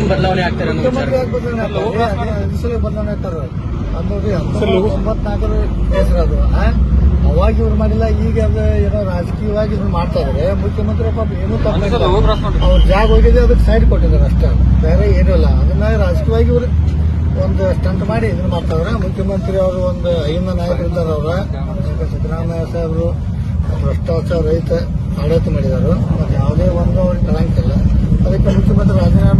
CM ಬದಲಾವಣೆ ಆಗ್ತಾರೆ ಬದಲಾವಣೆ ಆಗ್ತಾರೆ? ಹತ್ತೊಂಬತ್ತು ತೊಂಬತ್ನಾಲ್ಕರ ಹೆಸರು ಅದು. ಅವಾಗ ಇವ್ರು ಮಾಡಿಲ್ಲ ಈಗ ಅದು ಏನೋ ರಾಜಕೀಯವಾಗಿ ಇವ್ರು ಮಾಡ್ತಾ ಇದಾರೆ. ಮುಖ್ಯಮಂತ್ರಿ ಪಾಪ ಏನು ತಪ್ಪಿಲ್ಲ ಅವ್ರ ಜಾಗ ಹೋಗಿದೆ ಅದಕ್ಕೆ ಸೈಡ್ ಕೊಟ್ಟಿದ್ದಾರೆ ಅಷ್ಟೇ. ಬೇರೆ ಏನೂ ಇಲ್ಲ. ಅದನ್ನ ರಾಜಕೀಯವಾಗಿ ಇವ್ರು ಒಂದು ಸ್ಟಂಟ್ ಮಾಡಿ ಇದನ್ನ ಮಾಡ್ತಾ ಇದಾರೆ. ಮುಖ್ಯಮಂತ್ರಿ ಅವರು ಒಂದು ಐದು ನಾಯಕರು ಇದ್ದಾರೆ ಅವ್ರ. ಸಿದ್ದರಾಮಯ್ಯ ಸಾಹೇಬರು ಭ್ರಷ್ಟಾಚಾರ ರೈತ ಆಡಳಿತ ಮಾಡಿದಾರು ಮತ್ತೆ ಯಾವುದೇ ಒಂದು ಅವ್ರಿಗೆ ಕಳಂಕಿಲ್ಲ ಅದಕ್ಕೆ ಮುಖ್ಯಮಂತ್ರಿ ರಾಜೀನಾಮೆ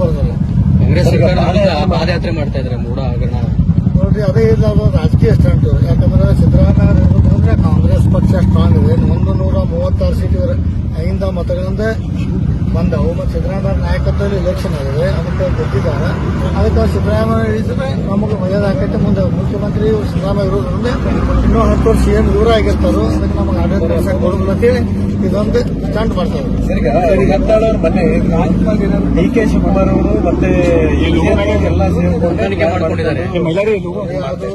ಕೊಡೋ ಪ್ರಶ್ನೆನೇ ಬರೋದಿಲ್ಲ ಕಾಂಗ್ರೆಸ್ ಸರ್ಕಾರ ಪಾದಯಾತ್ರೆ ಮಾಡ್ತಾ ಇದ್ರೆ ಮೂಡ ಹಗರಣ. ನೋಡ್ರಿ ಅದೇ ಇಲ್ಲ ರಾಜಕೀಯ ಸ್ಟಂಟ್. ಯಾಕಂದ್ರೆ ಸಿದ್ದರಾಮಯ್ಯ ಇರ್ಬೇಕಂದ್ರೆ ಕಾಂಗ್ರೆಸ್ ಪಕ್ಷ ಸ್ಟ್ರಾಂಗ್ ಇದೆ. ಒಂದು ನೂರ ಮೂವತ್ತಾರು ಸೀಟ್ ಐದ ಮತಗಳಿಂದ ಬಂದವು ಮತ್ತು ಸಿದ್ದರಾಮಯ್ಯ ನಾಯಕತ್ವದಲ್ಲಿ ಎಲೆಕ್ಷನ್ ಆಗಿದೆ. ಅದಕ್ಕೆ ಗೆದ್ದಿದ್ದಾರೆ. ಅದಕ್ಕೆ ಸಿದ್ದರಾಮಯ್ಯ ಹಿಡಿದ್ರೆ ನಮಗೆ ಒಳ್ಳೇದಾಗೈತೆ ಮುಂದೆ ಮುಖ್ಯಮಂತ್ರಿ ಇವ್ರು ಸಿದ್ದರಾಮಯ್ಯ ಇರೋದ್ರಿಂದ ಇನ್ನೂ ಹತ್ತು ವರ್ಷ ಏನು ದೂರ ಆಗಿರ್ತಾರೋ ಅದಕ್ಕೆ ನಮಗೆ ಆಡಳಿತ ಕೊಡೋದಿಲ್ಲ ಅಂತೇಳಿ ಇದೊಂದು ಸ್ಟಂಟ್ ಮಾಡ್ತಾರೆ ಸರಿಗ ಹತ್ತಾಳವ್ರು ಮೊನ್ನೆ ಡಿ ಕೆ ಶಿವಕುಮಾರ್ ಅವರು ಮತ್ತೆ ಎಲ್ಲ ಮಾಡ್ಕೊಂಡಿದ್ದಾರೆ. ಅದು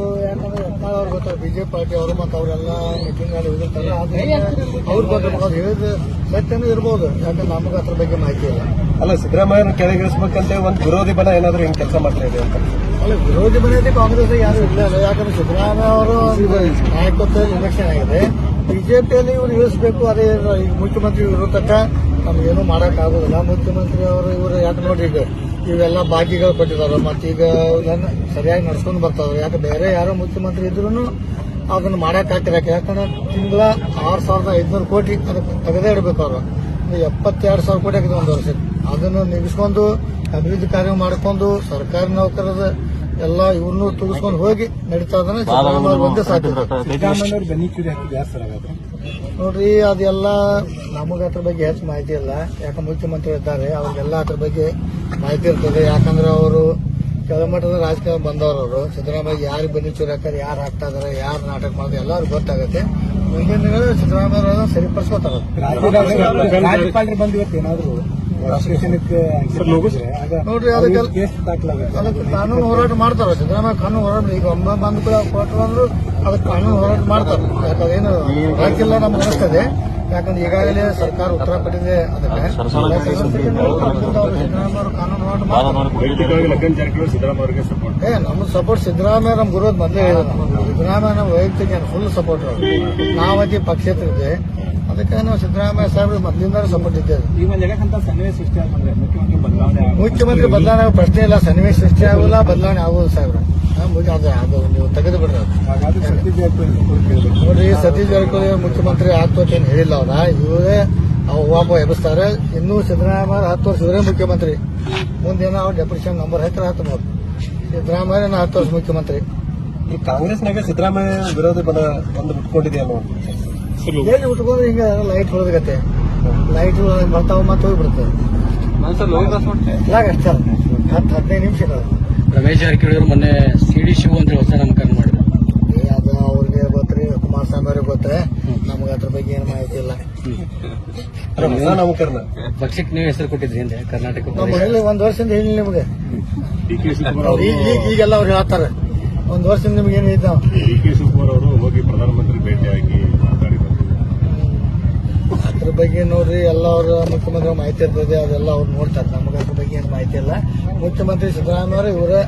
ಅವ್ರು ಗೊತ್ತಾಗ ಬಿಜೆಪಿ ಪಾರ್ಟಿ ಅವರು ಮತ್ತೆ ಅವರೆಲ್ಲ ಮೀಟಿಂಗ್ ಅಲ್ಲಿ ಹೋಗಿರ್ತಾರೆ ಅವ್ರು ಗೊತ್ತಿಲ್ಲ ಅವ್ರು ಹೇಳಿದ ಸತ್ಯನೂ ಇರ್ಬೋದು. ಯಾಕಂದ್ರೆ ನಮಗೆ ಅದ್ರ ಬಗ್ಗೆ ಮಾಹಿತಿ ಇಲ್ಲ. ಅಲ್ಲ ಸಿದ್ದರಾಮಯ್ಯ ಕೆಳಗಿಳಿಸ್ಬೇಕಂತ ಒಂದು ವಿರೋಧಿ ಬಲ ಏನಾದ್ರು ಹಿಂಗ್ ಕೆಲಸ ಮಾಡ್ತಾ ಇದೆ ಅಂತ. ಅಲ್ಲ ವಿರೋಧಿ ಮನೆಯಲ್ಲಿ ಕಾಂಗ್ರೆಸ್ ಯಾರು ಇಲ್ಲ. ಯಾಕಂದ್ರೆ ಸಿದ್ದರಾಮಯ್ಯ ಅವರು ನಾಯಕತ್ವ ಎಲೆಕ್ಷನ್ ಆಗಿದೆ. ಬಿಜೆಪಿಯಲ್ಲಿ ಇವ್ರು ಇಳಿಸ್ಬೇಕು, ಅದೇ ಈಗ ಮುಖ್ಯಮಂತ್ರಿ ಇರೋ ತಕ್ಕ ನಮ್ಗೇನು ಮಾಡಕ್ ಆಗೋದಿಲ್ಲ. ಮುಖ್ಯಮಂತ್ರಿ ಅವರು ಇವರು ಯಾಕೆ ನೋಡ್ರಿ ಈಗ ಇವೆಲ್ಲ ಬಾಕಿಗಳು ಕೊಟ್ಟಿದ್ದಾರೆ. ಮತ್ತೆ ಈಗ ಸರಿಯಾಗಿ ನಡ್ಸ್ಕೊಂಡು ಬರ್ತಾವ್ರೆ. ಯಾಕೆ ಬೇರೆ ಯಾರೋ ಮುಖ್ಯಮಂತ್ರಿ ಇದ್ರು ಅದನ್ನ ಹಾಕಿರಕ್ಕೆ ಯಾಕಂದ್ರೆ ತಿಂಗಳ ಆರು ಸಾವಿರದ ಐದುನೂರು ಕೋಟಿ ಅದಕ್ಕೆ ತೆಗೆದೇ ಇಡಬೇಕು ಅವರು. ಎಪ್ಪತ್ತೆರಡು ಸಾವಿರ ಕೋಟಿ ಆಗಿದೆ ಒಂದು ವರ್ಷ ಅದನ್ನು ನಿಗಿಸ್ಕೊಂಡು ಅಭಿವೃದ್ಧಿ ಕಾರ್ಯ ಮಾಡ್ಕೊಂಡು ಸರ್ಕಾರಿ ನೌಕರರ ಎಲ್ಲ ಇವ್ರನ್ನೂ ತುಗಿಸ್ಕೊಂಡು ಹೋಗಿ ನಡೀತಾ ಇದ್ದಾನೆ. ಸಿದ್ದರಾಮಯ್ಯ ಒಂದೇ ಸಾಧ್ಯ ನೋಡ್ರಿ ಅದೆಲ್ಲ ನಮಗೆ ಅದ್ರ ಬಗ್ಗೆ ಹೆಚ್ಚು ಮಾಹಿತಿ ಇಲ್ಲ. ಯಾಕಂದ್ರೆ ಮುಖ್ಯಮಂತ್ರಿ ಇದ್ದಾರೆ. ಅವ್ರಿಗೆಲ್ಲ ಅದ್ರ ಬಗ್ಗೆ ಮಾಹಿತಿ ಇರ್ತದೆ. ಯಾಕಂದ್ರೆ ಅವರು ಕೆಳಮಟ್ಟದ ರಾಜಕೀಯ ಬಂದವರು ಅವರು. ಸಿದ್ದರಾಮಯ್ಯ ಯಾರು ಬನ್ನಿ ಚೂರು ಹಾಕ್ತಾರೆ ಯಾರು ಹಾಕ್ತಾ ಇದಾರೆ ಯಾರು ನಾಟಕ ಮಾಡಿದ್ರೆ ಎಲ್ಲರಿಗೂ ಗೊತ್ತಾಗುತ್ತೆ. ಮುಂದಿನ ದಿನಗಳು ಸಿದ್ದರಾಮಯ್ಯ ಅವರನ್ನ ಸರಿಪಡಿಸ್ಕೋತಾರೆ ರಾಜ್ಯಪಾಲರು ಬಂದಿವತ್ತೇನಾದ್ರು ಇವತ್ತು ಏನಾದ್ರು ನೋಡ್ರಿ ಅದಕ್ಕೆ ಅದಕ್ಕೆ ಕಾನೂನು ಹೋರಾಟ ಮಾಡ್ತಾರೆ ಸಿದ್ದರಾಮಯ್ಯ ಕಾನೂನು ಹೋರಾಟ ಈಗ ಒಮ್ಮೆ ಬಂದ ಕೂಡ ಕೊಟ್ಟರು ಅಂದ್ರೆ ಅದಕ್ಕೆ ಕಾನೂನು ಹೋರಾಟ ಮಾಡ್ತಾರೆ ಯಾಕಂದ್ರೆ ಏನು ರಾಜ್ಯ ನಮ್ಗೆ ಅನಿಸ್ತದೆ ಯಾಕಂದ್ರೆ ಈಗಾಗಲೇ ಸರ್ಕಾರ ಉತ್ತರ ಕೊಟ್ಟಿದೆ ಅದಕ್ಕೆ ಸಿದ್ದರಾಮಯ್ಯ ಅವರು ನಮ್ಮ ಸಪೋರ್ಟ್ ಸಿದ್ದರಾಮಯ್ಯ ನಮ್ ಗುರು ಮೊದಲೇ ಹೇಳಿದ್ರು ಸಿದ್ದರಾಮಯ್ಯ ನಮ್ಮ ವೈಯಕ್ತಿಕ ಫುಲ್ ಸಪೋರ್ಟ್ ನಾವತಿ ಪಕ್ಷೇತರ ಇದೆ ಅದಕ್ಕೆ ನಾವು ಸಿದ್ದರಾಮಯ್ಯ ಸಾಹೇಬ್ರು ಮೊದಲಿಂದ ಸಪೋರ್ಟ್ ಇದ್ದೇವೆ. ಈ ಒಂದು ಜಗಕ್ಕಂತ ಸನ್ನಿವೇಶ ಸೃಷ್ಟಿ ಮುಖ್ಯಮಂತ್ರಿ ಬದಲಾವಣೆ ಮುಖ್ಯಮಂತ್ರಿ ಬದಲಾವಣೆ ಆಗೋ ಪ್ರಶ್ನೆ ಇಲ್ಲ ಸನ್ನಿವೇಶ ಸೃಷ್ಟಿ ಆಗೋಲ್ಲ ಬದಲಾವಣೆ ಆಗೋದು ಸಾಹೇಬ್ರ. ಅದು ಅದು ನೀವು ತೆಗೆದು ಬಿಡ್ರಿ. ನೋಡ್ರಿ ಸತೀಶ್ ಜಾರಕಿಹೊಳಿ ಮುಖ್ಯಮಂತ್ರಿ ಆಗ್ತೋತ್ ಏನು ಹೇಳಿಲ್ಲ ಅವ್ರ. ಇವರೇ ಒಬ್ಬ ಎಬ್ಬಿಸ್ತಾರೆ. ಇನ್ನೂ ಸಿದ್ದರಾಮಯ್ಯ ಹತ್ತು ವರ್ಷ ಇವರೇ ಮುಖ್ಯಮಂತ್ರಿ. ಮುಂದಿನ ಅವ್ರ ಡೆಪ್ಯೂಟೇಷನ್ ನಂಬರ್ ಹತ್ತಿರ ಹತ್ತು ನೋಡಿ ಸಿದ್ದರಾಮಯ್ಯ ಹತ್ತು ವರ್ಷ ಮುಖ್ಯಮಂತ್ರಿ. ಈ ಕಾಂಗ್ರೆಸ್ನಾಗ ಸಿದ್ದರಾಮಯ್ಯ ವಿರೋಧ ಬಲ ಒಂದು ಬಿಟ್ಕೊಂಡಿದೆ ಅನ್ನೋ ಎಲ್ಲಿ ಉಟ್ಕೊಂಡ್ರೆ ಹಿಂಗೆ ಲೈಟ್ ಹೊಡೆದಗತ್ತೆ. ಲೈಟ್ ಬರ್ತಾವ ಮತ್ತೆ ಹೋಗ್ಬಿಡ್ತದೆ ಇಲ್ಲಾಗ ಅಷ್ಟೇ. ಹತ್ತು ಹದಿನೈದು ನಿಮಿಷ ಇರೋದು. ರಮೇಶ್ ಜಾರಕಿಹೊಳಿ ಅವರು ಮೊನ್ನೆ ಸಿಡಿ ಶಿವು ಅಂತ ಹೊಸ ನಾಮಕರಣ ಮಾಡಿದ್ರು. ಏ, ಅದು ಅವ್ರಿಗೆ ಗೊತ್ತ್ರಿ ಕುಮಾರಸ್ವಾಮಿ ಅವ್ರಿಗೆ ಗೊತ್ತೇ ನಮ್ಗೆ ಅದ್ರ ಬಗ್ಗೆ ಏನು ಮಾಹಿತಿ ಇಲ್ಲ. ನಾಮಕರಣ ಪಕ್ಷಕ್ಕೆ ನೀವು ಹೆಸರು ಕೊಟ್ಟಿದ್ರಿ ಹಿಂದೆ ಕರ್ನಾಟಕ ನಮ್ಮ ಹೇಳಿ ಒಂದ್ ವರ್ಷದಿಂದ ಹೇಳಿ ನಿಮಗೆ. ಡಿ ಈಗೆಲ್ಲ ಅವ್ರು ಹೇಳ್ತಾರೆ. ಒಂದ್ ವರ್ಷದಿಂದ ನಿಮ್ಗೆ ಏನು ಇದ್ದಾವೆ ಡಿ ಕೆ ಶಿವಕುಮಾರ್ ಅವರು ಹೋಗಿ ಪ್ರಧಾನಮಂತ್ರಿ ಭೇಟಿಯಾಗಿ ಅದ್ರ ಬಗ್ಗೆ ನೋಡ್ರಿ, ಎಲ್ಲ ಅವ್ರ ಮುಖ್ಯಮಂತ್ರಿ ಮಾಹಿತಿ ಇರ್ತದೆ, ಅದೆಲ್ಲ ಅವ್ರು ನೋಡ್ತಾರೆ. ನಮಗೆ ಅದ್ರ ಬಗ್ಗೆ ಏನು ಮಾಹಿತಿ ಇಲ್ಲ. ಮುಖ್ಯಮಂತ್ರಿ ಸಿದ್ದರಾಮಯ್ಯ ಇವರೇ